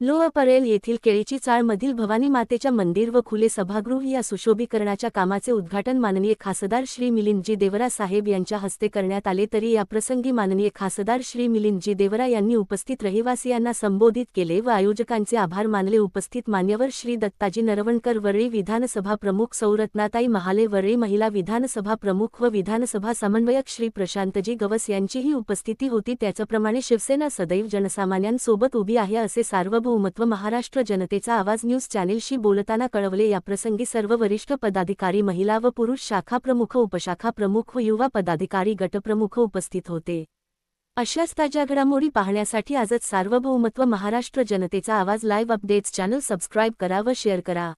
लोअ परेल येथील केळीची चाळमधील भवानी मातेच्या मंदिर व खुले सभागृह या सुशोभीकरणाच्या कामाचे उद्घाटन माननीय खासदार श्री मिलिंदजी देवरा साहेब यांच्या हस्ते करण्यात आले तरी याप्रसंगी माननीय खासदार श्री मिलिंदजी देवरा यांनी उपस्थित रहिवासियांना संबोधित केले व आयोजकांचे आभार मानले. उपस्थित मान्यवर श्री दत्ताजी नरवणकर वरळी विधानसभा प्रमुख सौरत्नाताई महाले वरळी महिला विधानसभा प्रमुख व विधानसभा समन्वयक श्री प्रशांतजी गवस यांचीही उपस्थिती होती. त्याचप्रमाणे शिवसेना सदैव जनसामान्यांसोबत उभी आहे असे सार्वभौमत्व महाराष्ट्र जनतेचा आवाज न्यूज चॅनेलशी बोलताना कळवले. याप्रसंगी सर्व वरिष्ठ पदाधिकारी महिला व पुरुष शाखा प्रमुख उपशाखा प्रमुख व युवा पदाधिकारी गटप्रमुख उपस्थित होते. अशाच ताज्या घडामोडी पाहण्यासाठी आजच सार्वभौमत्व महाराष्ट्र जनतेचा आवाज लाईव्ह अपडेट्स चॅनल सबस्क्राईब करा व शेअर करा.